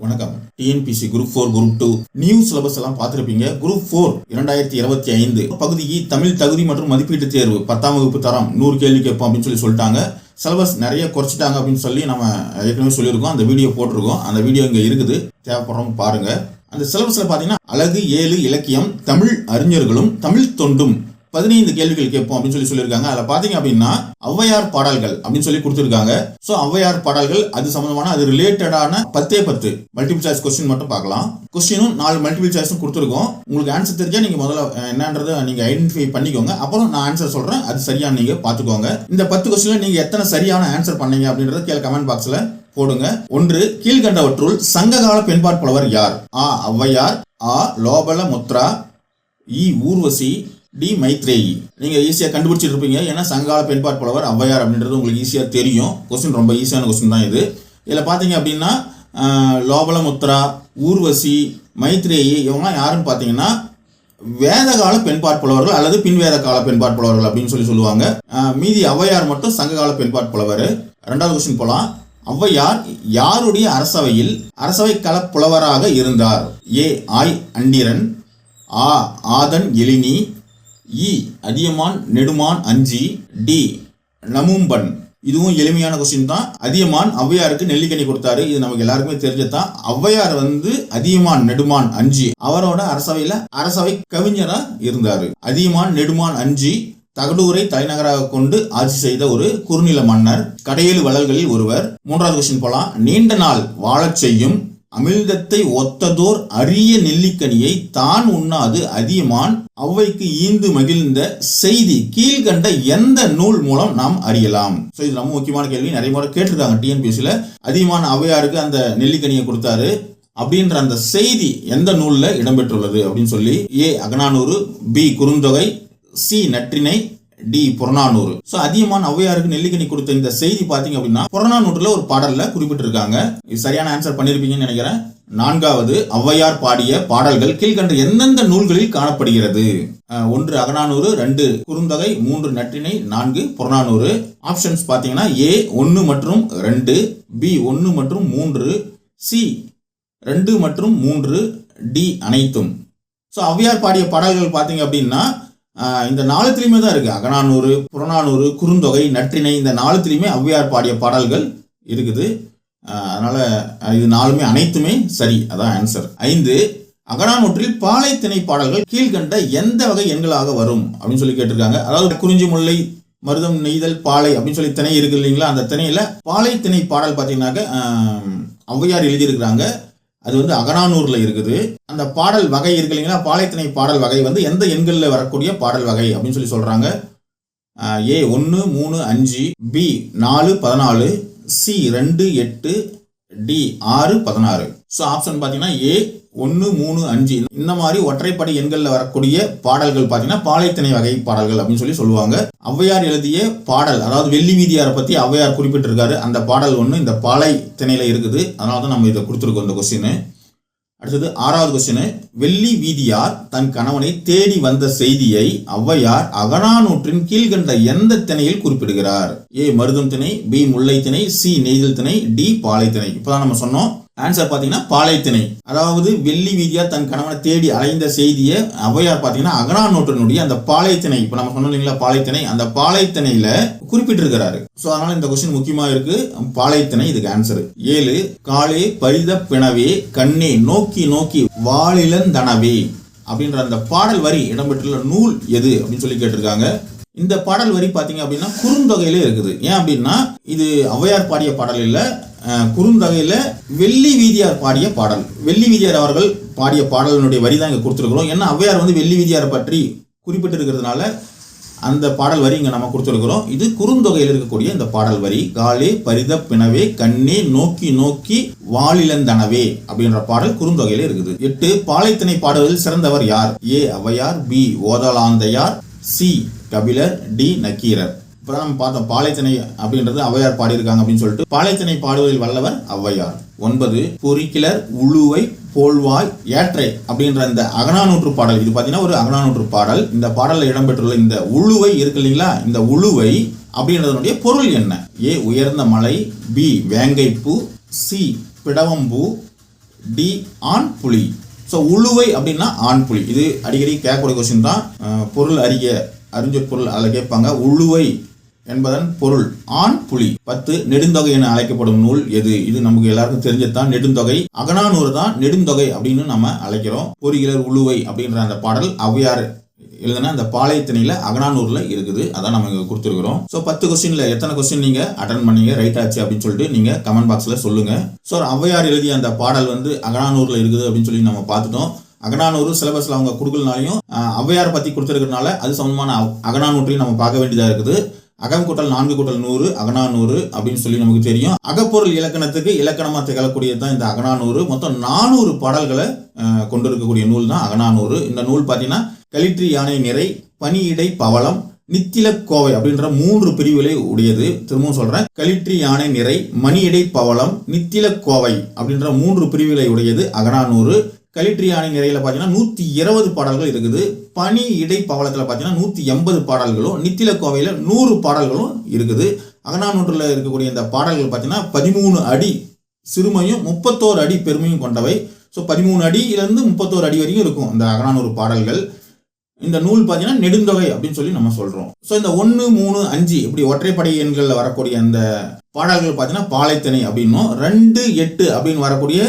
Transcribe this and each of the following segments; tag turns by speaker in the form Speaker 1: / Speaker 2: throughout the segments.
Speaker 1: வணக்கம். TNPSC group four group two new syllabus எல்லாம் பார்த்துருப்பீங்க. குரூப் ஃபோர் இரண்டாயிரத்தி இருபத்தி ஐந்து பகுதி e, தமிழ் தகுதி மற்றும் மதிப்பீட்டு தேர்வு பத்தாம் வகுப்பு தரம் நூறு கேள்வி கேட்போம் அப்படின்னு சொல்லி சொல்லிட்டாங்க. சிலபஸ் நிறைய குறைச்சிட்டாங்க அப்படின்னு சொல்லி நம்ம ஏற்கனவே சொல்லியிருக்கோம். அந்த வீடியோ போட்டிருக்கோம். அந்த வீடியோ இங்கே இருக்குது. தேவைப்படுறவங்க பாருங்க. அந்த சிலபஸில் பார்த்தீங்கன்னா அழகு ஏழு இலக்கியம் தமிழ் அறிஞர்களும் தமிழ் தொண்டும் பதினைந்து கேள்விகள் கேட்போம் அப்படின்னு சொல்லி சொல்லியிருக்காங்க. அதில் பார்த்தீங்க அப்படின்னா ஔவையார் பாடல்கள் அப்படின்னு சொல்லி கொடுத்துருக்காங்க. ஸோ ஔவையார் பாடல்கள் அது சம்மந்தமான அது ரிலேட்டடான பத்தே பத்து மல்டிபிள் சாய்ஸ் கொஸ்டின் மட்டும் பார்க்கலாம். கொஸ்டினும் நாலு மல்டிபிள் சாய்ஸும் கொடுத்துருக்கோம். உங்களுக்கு ஆன்சர் தெரிஞ்சால் நீங்கள் முதல்ல அஹ், என்னன்றதை ஐடென்டிஃபை பண்ணிக்கோங்க. அப்புறம் நான் ஆன்சர் சொல்கிறேன் அது சரியான நீங்கள் பார்த்துக்கோங்க. இந்த பத்து கொஸ்டினில் நீங்கள் எத்தனை சரியான ஆன்சர் பண்ணீங்க அப்படின்றத கீழே கமெண்ட் பாக்ஸில் போடுங்க. ஒன்று கீழ்கண்டவற்றுள் சங்ககால பெண்பாட் புலவர் யார்? ஆ ஔவையார். ஆ லோபல முத்ரா. இ ஊர்வசி. டி மைத்ரேயி. நீங்கள் ஈஸியாக கண்டுபிடிச்சிட்டு இருப்பீங்க. ஏன்னா சங்கால பெண்பாட் புலவர் ஔவையார் அப்படின்றது உங்களுக்கு ஈஸியாக தெரியும். கொஸ்டின் ரொம்ப ஈஸியான கொஸ்டின் தான் இது. இதில் பார்த்தீங்க அப்படின்னா லோபலமுத்ரா ஊர்வசி மைத்ரேயி இவங்கலாம் யாருன்னு பார்த்தீங்கன்னா வேதகால பெண்பாட் புலவர்கள் அல்லது பின்வேத கால பெண்பாட் புலவர்கள் அப்படின்னு சொல்லி சொல்லுவாங்க. மீதி ஔவையார் மட்டும் சங்ககால பெண்பாட் புலவர். ரெண்டாவது கொஸ்டின் போகலாம் ஔவையார் யாருடைய அரசவையில் அரசவை கள புலவராக இருந்தார்? ஏ ஆய் அண்டிரன் ஆ ஆதன் எழினி இ அதியமான் நெடுமான் அஞ்சி டி நமும்பன். இதுவும் எளிமையான கொஸ்டின் தான். அதியமான் ஔவையாருக்கு நெல்லிக்கனி கொடுத்தாரு. இது நமக்கு எல்லாருக்குமே தெரிஞ்சதான் ஔவையார் வந்து அதியமான் நெடுமான் அஞ்சி அவரோட அரசவையில அரசவை கவிஞரா இருந்தாரு. அதியமான் நெடுமான் அஞ்சி தகடூரை தலைநகராக கொண்டு ஆட்சி செய்த ஒரு குறுநில மன்னர் கடையேழு வளர்களில் ஒருவர். மூன்றாவது கொஸ்டின் போலாம். நீண்ட நாள் வாழச் செய்யும் அமிழ்தத்தை ஒத்ததோர் அரிய நெல்லிக்கனியை தான் உண்ணாது அதியமான் ஔவைக்கு ஈந்து மகிழ்ந்த செய்தி கீழ்கண்ட எந்த நூல் மூலம் நாம் அறியலாம்? ஸோ இது ரொம்ப முக்கியமான கேள்வி. நிறைய முறை கேட்டிருக்காங்க டிஎன்பிஎஸ்சியில் அதியமான் அவையாருக்கு அந்த நெல்லிக்கனியை கொடுத்தாரு. அப்படின்ற அந்த செய்தி எந்த நூலில் இடம்பெற்றுள்ளது? அப்படின்னு சொல்லி A Akananuru B Kurunthogai C Natrinai D Purananuru. So அதிகமான ஔவையாருக்கு நெல்லிக்கணி கொடுத்த இந்த செய்தி பார்த்தீங்க அப்படின்னா புறநானூற்றுல ஒரு பாடல்ல குறிப்பிட்டிருக்காங்க. இது சரியான ஆன்சர் பண்ணியிருப்பீங்கன்னு நினைக்கிறேன். நான்காவது ஔவையார் பாடிய பாடல்கள் கீழ்கண்ட எந்தெந்த நூல்களில் காணப்படுகிறது? ஒன்று அகநானூறு ரெண்டு குறுந்தொகை மூன்று நற்றினை நான்கு புறநானூறு. ஆப்ஷன்ஸ் பார்த்தீங்கன்னா ஏ ஒன்று மற்றும் ரெண்டு பி ஒன்று மற்றும் மூன்று சி ரெண்டு மற்றும் மூன்று டி அனைத்தும். ஸோ ஔவையார் பாடிய பாடல்கள் பார்த்தீங்க அப்படின்னா இந்த நாலுத்துலேயுமே தான் இருக்கு. அகநானூறு புறநானூறு குறுந்தொகை நற்றினை இந்த நாளத்திலையுமே ஔவையார் பாடிய பாடல்கள் இருக்குது. அதனால் அதனால இது நாலுமே அனைத்துமே சரி. அதான் ஆன்சர் ஐந்து அகநானூற்றில் பாலை திணை பாடல்கள் கீழ்கண்ட எந்த வகை எண்களாக வரும்? அப்படின்னு சொல்லி கேட்டிருக்காங்க. அதாவது குறிஞ்சி முல்லை மருதம் நெய்தல் பாலை அப்படின்னு சொல்லி திணை இருக்கு இல்லைங்களா? அந்த திணையில பாலை திணை பாடல் பார்த்தீங்கன்னாக்க ஔவையார் எழுதியிருக்கிறாங்க. அது வந்து அகனானூரில் இருக்குது. அந்த பாடல் வகை இருக்கு இல்லைங்களா? பாலைத்திணை பாடல் வகை வந்து எந்த எண்களில் வரக்கூடிய பாடல் வகை அப்படின்னு சொல்லி சொல்கிறாங்க ஏ ஒன்று மூணு அஞ்சு பி நாலு பதினாலு சி ரெண்டு எட்டு டி ஆறு பதினாறு. ஸோ ஆப்ஷன் பார்த்தீங்கன்னா ஏ ஒன்று மூணு அஞ்சு இந்த மாதிரி ஒற்றைப்படை எண்களில் வரக்கூடிய பாடல்கள் பார்த்தீங்கன்னா பாலைத்திணை வகை பாடல்கள் அப்படின்னு சொல்லி சொல்லுவாங்க. ஔவையார் எழுதிய பாடல் அதாவது வெள்ளி வீதியாரை பற்றி ஔவையார் குறிப்பிட்டிருக்காரு. அந்த பாடல் ஒன்று இந்த பாலை திணையில் இருக்குது. அதனால தான் நம்ம இதை கொடுத்துருக்கோம் இந்த கொஸ்டின் அடுத்தது ஆறாவது கொஸ்டின் வெள்ளி வீதியார் தன் கணவனை தேடி வந்த செய்தியை ஔவையார் அகனானூற்றின் கீழ்கண்ட எந்த திணையில் குறிப்பிடுகிறார்? ஏ மருதம் திணை பி முல்லை திணை சி நெய்தல் திணை டி பாலை திணை நம்ம சொன்னோம். ஆன்சர் பார்த்தீங்கன்னா பாலை அதாவது வெள்ளி வீதியா தன் கணவனை தேடி அலைந்த செய்தியை ஔவையார் பாத்தீங்கன்னா அகநானூற்றினுடைய அந்த பாலை இப்போ இப்ப நம்ம சொன்னோம் இல்லைங்களா பாலை அந்த பாலை குறிப்பிட்டிருக்கிறாரு. ஸோ அதனால இந்த கொஸ்டின் முக்கியமா இருக்கு. பாலை இதுக்கு ஆன்சர் ஏழு காலே பரித பிணவே கண்ணே நோக்கி நோக்கி வாழிலந்தனவே அப்படின்ற அந்த பாடல் வரி இடம்பெற்றுள்ள நூல் எது அப்படின்னு சொல்லி கேட்டிருக்காங்க. இந்த பாடல் வரி பார்த்தீங்க அப்படின்னா குறுந்தொகையிலே இருக்குது. ஏன் அப்படின்னா இது ஔவையார் பாடிய பாடல் இல்லை குறுந்தொகையில் வெள்ளி வீதியார் பாடிய பாடல். வெள்ளி வீதியார் அவர்கள் பாடிய பாடலினுடைய வரி தான் இங்கே கொடுத்துருக்குறோம். ஏன்னா ஔவையார் வந்து வெள்ளி வீதியாரை பற்றி குறிப்பிட்டு இருக்கிறதுனால அந்த பாடல் வரி இங்கே நம்ம கொடுத்துருக்குறோம். இது குறுந்தொகையில் இருக்கக்கூடிய இந்த பாடல் வரி. காலே பரித பிணவே கண்ணே நோக்கி நோக்கி வாலிலந்தனவே அப்படின்ற பாடல் குறுந்தொகையில் இருக்குது. எட்டு பாலைத்திணை பாடுவதில் சிறந்தவர் யார்? A Avvaiyar B Othalanthaiyar C Kapilar D Nakkeerar. இப்போ நம்ம பார்த்தோம் பாலைத்திணை அப்படின்றது ஔவையார் பாடியிருக்காங்க அப்படின்னு சொல்லிட்டு பாலைத்திணை பாடுவதில் வல்லவர் ஔவையார். ஒன்பது பொறிக்கிலர் உழுவை போல்வாய் ஏற்றை அப்படின்ற இந்த அகநானூற்று பாடல். இது பார்த்தீங்கன்னா ஒரு அகனானூற்று பாடல். இந்த பாடலில் இடம்பெற்றுள்ள இந்த உழுவை இருக்கு இல்லைங்களா? இந்த உழுவை அப்படின்றதனுடைய பொருள் என்ன? ஏ உயர்ந்த மலை பி வேங்கைப்பூ சி பிடவம்பூ டி ஆண் புலி ஸோ உழுவை அப்படின்னா ஆண் புலி இது அடிக்கடி கேட்கக்கூடிய கொஸ்டின் தான். பொருள் அறிய அறிஞர் பொருள் அதில் கேட்பாங்க உழுவை என்பதன் பொருள். ஆண் புலி. பத்து நெடுந்தொகை என அழைக்கப்படும் நூல் எது? இது நமக்கு எல்லாருக்கும் தெரிஞ்சதுதான். நெடுந்தொகை. அகனானூறு தான் நெடுந்தொகை அப்படின்னு நம்ம அழைக்கிறோம். பொறிகிலர் உழுவை அப்படின்ற அந்த பாடல் ஔவையார் எழுதுனா அந்த பாளையத்திணையில அகனானூர்ல இருக்குது. அதான் நம்ம இங்க கொடுத்துருக்கிறோம். ஸோ பத்து கொஸ்டின்ல எத்தனை கொஸ்டின் நீங்க அட்டன் பண்ணீங்க? ரைட் ஆச்சு அப்படின்னு சொல்லிட்டு நீங்க கமெண்ட் பாக்ஸ்ல சொல்லுங்க. ஸோ அவ்வையார் எழுதிய அந்த பாடல் வந்து அகனானூர்ல இருக்குது அப்படின்னு சொல்லி நம்ம பார்த்துட்டோம். அகநானூறு சிலபஸ்ல அவங்க கொடுக்கலனாலையும் ஔவையார் பத்தி கொடுத்துருக்கறனால அது சம்பந்தமான அகநானூற்றையும் நம்ம பார்க்க வேண்டியதா இருக்குது. அகம் கூட்டல் நான்கு கூட்டல் நூறு அகநானூறு அப்படின்னு சொல்லி நமக்கு தெரியும். அகப்பொருள் இலக்கணத்துக்கு இலக்கணமா திகழக்கூடியது தான் இந்த அகநானூறு. மொத்தம் நானூறு பாடல்களை கொண்டிருக்கக்கூடிய நூல் தான் அகநானூறு. இந்த நூல் பார்த்தீங்கன்னா கலிற்றி யானை நிறை பனியிடை பவளம் நித்தில கோவை அப்படின்ற மூன்று பிரிவுகளை உடையது. திரும்பவும் சொல்றேன். கலிற்றி யானை நிறை மணியடை பவளம் நித்தில கோவை அப்படின்ற மூன்று பிரிவுகளை உடையது அகனானூறு கலிட்ரியானி நிறையில் பார்த்தீங்கன்னா நூற்றி இருபது பாடல்கள் இருக்குது. பனி இடை பவளத்தில் பார்த்தீங்கன்னா நூற்றி எண்பது பாடல்களும் நித்தில கோவையில் நூறு பாடல்களும் இருக்குது. அகநானூற்றில் இருக்கக்கூடிய இந்த பாடல்கள் பார்த்தீங்கன்னா பதிமூணு அடி சிறுமையும் முப்பத்தோரு அடி பெருமையும் கொண்டவை. ஸோ பதிமூணு அடியிலேருந்து முப்பத்தோரு அடி வரைக்கும் இருக்கும் இந்த அகனானூறு பாடல்கள். இந்த நூல் பார்த்தீங்கன்னா நெடுந்தொகை அப்படின்னு சொல்லி நம்ம சொல்கிறோம் ஸோ இந்த ஒன்று மூணு அஞ்சு இப்படி ஒற்றைப்படை எண்களில் வரக்கூடிய அந்த பாடல்கள் பார்த்தீங்கன்னா பாலைத்தனை அப்படின்னும். ரெண்டு எட்டு அப்படின்னு வரக்கூடிய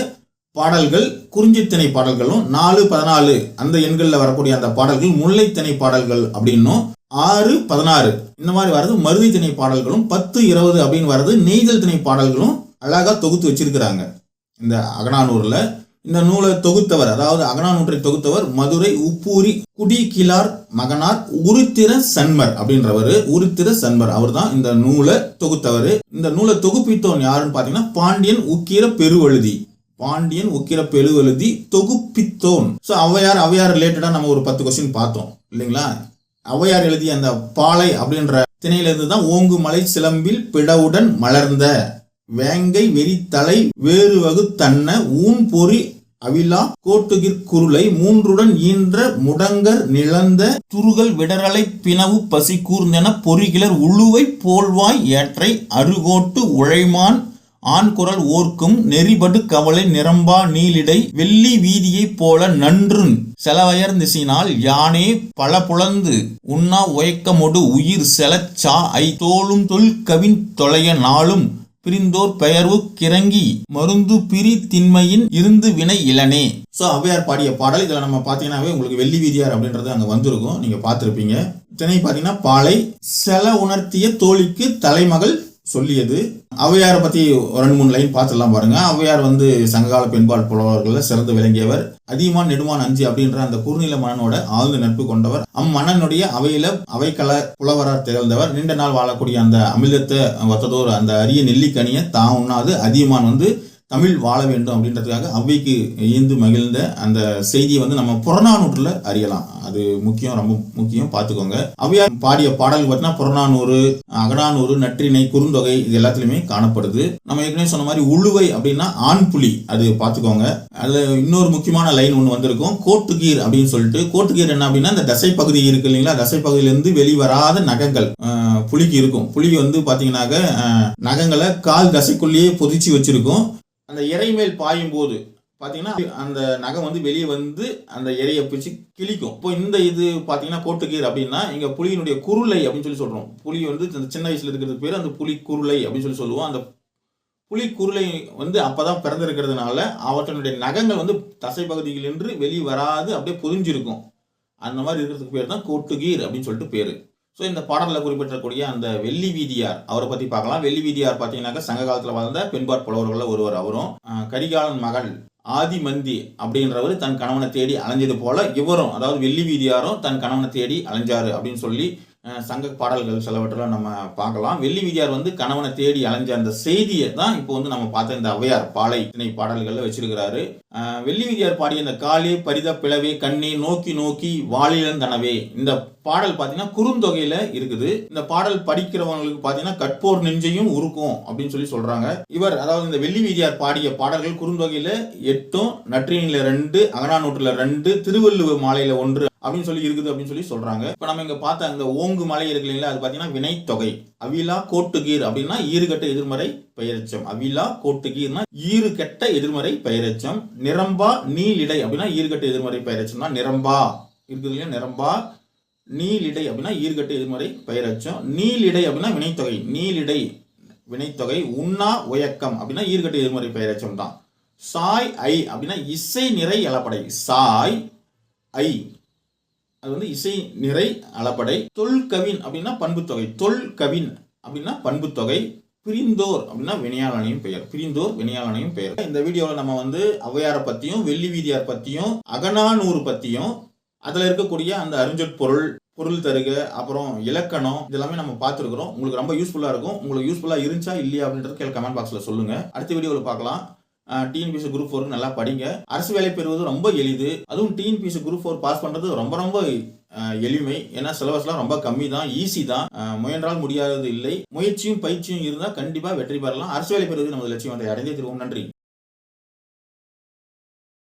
Speaker 1: பாடல்கள் குறிஞ்சித்திணை பாடல்களும் நாலு பதினாலு அந்த எண்களில் வரக்கூடிய அந்த பாடல்கள் முல்லைத்திணை பாடல்கள் அப்படின்னும் ஆறு பதினாறு இந்த மாதிரி வர்றது மருதி திணை பாடல்களும் பத்து இருபது அப்படின்னு வர்றது நெய்தல் திணை பாடல்களும் அழகா தொகுத்து வச்சிருக்கிறாங்க. இந்த அகனானூரில் இந்த நூலை தொகுத்தவர் அதாவது அகனானூற்றை தொகுத்தவர் மதுரை உப்பூரி குடி கிளார் மகனார் உருத்திர சன்மர் அப்படின்றவர் உருத்திர சன்மர் அவர் தான் இந்த நூலை தொகுத்தவர். இந்த நூலை தொகுப்பித்தோன் யாருன்னு பார்த்தீங்கன்னா பாண்டியன் உக்கிர பெருவழுதி. பாண்டியன் உக்கிர எழுதி தொகுப்பித்தோன். ஸோ ஔவையார் அவையார் ரிலேட்டடாக நம்ம ஒரு பத்து கொஸ்டின் பார்த்தோம். இல்லைங்களா? அவையார் எழுதிய அந்த பாலை அப்படின்ற திணையிலிருந்து தான் ஓங்குமலை சிலம்பில் பிடவுடன் மலர்ந்த. வேங்கை வெறித்தலை வேறு வகுத்தன்ன ஊன் பொறி அவிழா கோட்டுகிற் குருளை மூன்றுடன் ஈன்ற முடங்கர் நிலந்த துருகல் விடரலை பிணவு பசி கூர்ந்தென பொறிகிலர் உழுவை போல்வாய் ஏற்றை அருகோட்டு உழைமான் ஆண் குரல் ஓர்க்கும் நெறிபடு கவலை நிரம்பா நீலிடை வெள்ளி வீதியைப் போல நன்றுன் செலவயர் திசினால் யானே பல புலந்து உண்ணா உயக்கமொடு உயிர் செலச் சா ஐ தோளும் தொல் கவின் தொலைய நாளும் பிரிந்தோர் பெயர்வு கிறங்கி மருந்து பிரி திண்மையின் இருந்து வினை இளனே. ஸோ அவ்வையார் பாடிய பாடல் இதில் நம்ம பார்த்தீங்கன்னாவே உங்களுக்கு வெள்ளி வீதியார் அப்படின்றது அங்கே வந்திருக்கும். நீங்கள் பார்த்துருப்பீங்க சென்னை பார்த்தீங்கன்னா பாலை செல உணர்த்திய தோழிக்கு தலைமகள் சொல்லியது. ஔவையாரை பத்தி ஒரு ரெண்டு மூணு லைன் பார்த்துடலாம் பாருங்க. ஔவையார் வந்து சங்ககால பெண்பால் புலவர்களில் சிறந்து விளங்கியவர். அதிகமான் நெடுமான் அஞ்சு அப்படின்ற அந்த குறுநில மன்னனோட ஆழ்ந்த நட்பு கொண்டவர். அம்மன்னனுடைய அவையில அவைக்கல புலவரார் திகழ்ந்தவர். நீண்ட நாள் வாழக்கூடிய அந்த அமிர்தத்தை ஒத்ததோர் அந்த அரிய நெல்லிக்கனியை தான் உண்ணாது. அதிகமான் வந்து தமிழ் வாழ வேண்டும் அப்படின்றதுக்காக அவ்வைக்கு ஈந்து மகிழ்ந்த அந்த செய்தியை வந்து நம்ம புறநானூற்றில் அறியலாம். அது முக்கியம் ரொம்ப முக்கியம். பார்த்துக்கோங்க. அவ்வையார் பாடிய பாடல் பார்த்தீங்கன்னா புறநானூறு அகநானூறு நற்றிணை குறுந்தொகை இது எல்லாத்துலயுமே காணப்படுது. நம்ம ஏற்கனவே சொன்ன மாதிரி உழுவை அப்படின்னா ஆண் புலி. அது பார்த்துக்கோங்க. அதில் இன்னொரு முக்கியமான லைன் ஒன்று வந்திருக்கும். கோட்டுகீர் அப்படின்னு சொல்லிட்டு கோட்டுகீர் என்ன அப்படின்னா இந்த தசை பகுதி இருக்கு இல்லைங்களா? தசை பகுதியிலேருந்து வெளிவராத நகங்கள் புலிக்கு இருக்கும். புலி வந்து பார்த்தீங்கன்னாக்க நகங்களை கால் தசைக்குள்ளேயே பொதிச்சு வச்சிருக்கும். அந்த இறை மேல் பாயும் போது பார்த்தீங்கன்னா அந்த நகம் வந்து வெளியே வந்து அந்த இறையை பிடிச்சி கிழிக்கும். இப்போ இந்த இது பார்த்தீங்கன்னா கோட்டுக்கீர் அப்படின்னா இங்கே புலியினுடைய குருளை அப்படின்னு சொல்லி சொல்கிறோம் புலி வந்து இந்த சின்ன வயசில் இருக்கிறது பேர் அந்த புலி குருளை அப்படின்னு சொல்லி சொல்லுவோம். அந்த புலி குருளை வந்து அப்பதான் பிறந்திருக்கிறதுனால அவற்றினுடைய நகங்கள் வந்து தசை பகுதியில் வெளியே வராது அப்படியே புரிஞ்சிருக்கும் அந்த மாதிரி இருக்கிறதுக்கு பேர் தான் கோட்டுகீர் அப்படின்னு சொல்லிட்டு பேர். ஸோ இந்த பாடலில் குறிப்பிட்டக்கூடிய அந்த வெள்ளி வீதியார் அவரை பற்றி பார்க்கலாம். வெள்ளி வீதியார் பார்த்தீங்கன்னாக்கா சங்க காலத்தில் வாழ்ந்த பெண்பார் புலவர்களில் ஒருவர் அவரும் கரிகாலன் மகள் ஆதிமந்தி அப்படின்றவர் தன் கணவனை தேடி அலைஞ்சது போல இவரும் அதாவது வெள்ளி வீதியாரும் தன் கணவனை தேடி அலைஞ்சாரு அப்படின்னு சொல்லி சங்க பாடல்கள் சிலவற்றெல்லாம் நம்ம பார்க்கலாம். வெள்ளி வீதியார் வந்து கணவனை தேடி அலைஞ்ச அந்த செய்தியை தான் இப்போ வந்து நம்ம பார்த்த இந்த ஔவையார் பாலை திணை பாடல்களில் வச்சிருக்கிறாரு. வெள்ளி வீதியார் பாடிய இந்த காளி பரித பிளவே கண்ணே நோக்கி நோக்கி வாழிலந்தனவே இந்த பாடல் பார்த்தீங்கன்னா குறுந்தொகையில இருக்குது. இந்த பாடல் படிக்கிறவங்களுக்கு பார்த்தீங்கன்னா கற்போர் நெஞ்சையும் உருக்கும் அப்படின்னு சொல்லி சொல்றாங்க. இவர் அதாவது இந்த வெள்ளி வீதியார் பாடிய பாடல்கள் குறுந்தொகையில எட்டும் நற்றினில ரெண்டு அகனானூற்றுல ரெண்டு திருவள்ளுவர் மாலையில ஒன்று அப்படின்னு சொல்லி இருக்குது அப்படின்னு சொல்லி சொல்றாங்க. இப்போ நம்ம இங்க பார்த்த அந்த ஓங்கு மலை இருக்கு இல்லைங்களா? அது பார்த்தீங்கன்னா வினைத்தொகை. அவிலா கோட்டுகீர் அப்படின்னா ஈறுகட்ட எதிர்மறை பெயரச்சம். அவிலா கோட்டுகீர்னா ஈறுகட்ட எதிர்மறை பெயரச்சம். நிரம்பா நீலிடை அப்படின்னா ஈறுகட்ட எதிர்மறை பெயரெச்சம் தான். நிரம்பா. இருக்குது இல்லையா? நிரம்பா நீலிடை அப்படின்னா ஈறுகட்ட எதிர்மறை பெயரச்சம். நீலிடை அப்படின்னா வினைத்தொகை. நீலிடை வினைத்தொகை உண்ணா உயக்கம் அப்படின்னா ஈறுகட்ட எதிர்மறை பெயரச்சம் தான். சாய் ஐ அப்படின்னா இசை நிறை அளப்படை. சாய் ஐ அது வந்து இசை நிறை அளப்படை. தொல்கவின் அப்படின்னா பண்புத்தொகை. தொல்கவின் அப்படின்னா பண்புத்தொகை. பிரிந்தோர் அப்படின்னா வினையாளனையும் பெயர். பிரிந்தோர் வினையாளனையும் பெயர். இந்த வீடியோவில் நம்ம வந்து ஔவையாரை பற்றியும் வெள்ளி வீதியார் பற்றியும் அகனானூர் பற்றியும் அதில் இருக்கக்கூடிய அந்த அருஞ்சொற்பொருள் பொருள் தருக அப்புறம் இலக்கணம் இதெல்லாமே நம்ம பார்த்துருக்குறோம். உங்களுக்கு ரொம்ப யூஸ்ஃபுல்லாக இருக்கும். உங்களுக்கு யூஸ்ஃபுல்லாக இருந்துச்சா இல்லையா அப்படின்றது கீழே கமெண்ட் பாக்ஸில் சொல்லுங்கள் அடுத்த வீடியோவில் பார்க்கலாம். டிஎன்பிசி குரூப் ஃபோருக்கு நல்லா படிங்க. அரசு வேலை பெறுவது ரொம்ப எளிது. அதுவும் டிஎன்பிசி குரூப் ஃபோர் பாஸ் பண்ணுறது ரொம்ப ரொம்ப எளிமை. ஏன்னா சிலபஸ்லாம் ரொம்ப கம்மி தான். ஈஸி தான் முயன்றால் முடியாதது இல்லை. முயற்சியும் பயிற்சியும் இருந்தால் கண்டிப்பாக வெற்றி பெறலாம். அரசு வேலை பெறுவது நமது லட்சியம் அதை அடைந்தே திருவோம். நன்றி.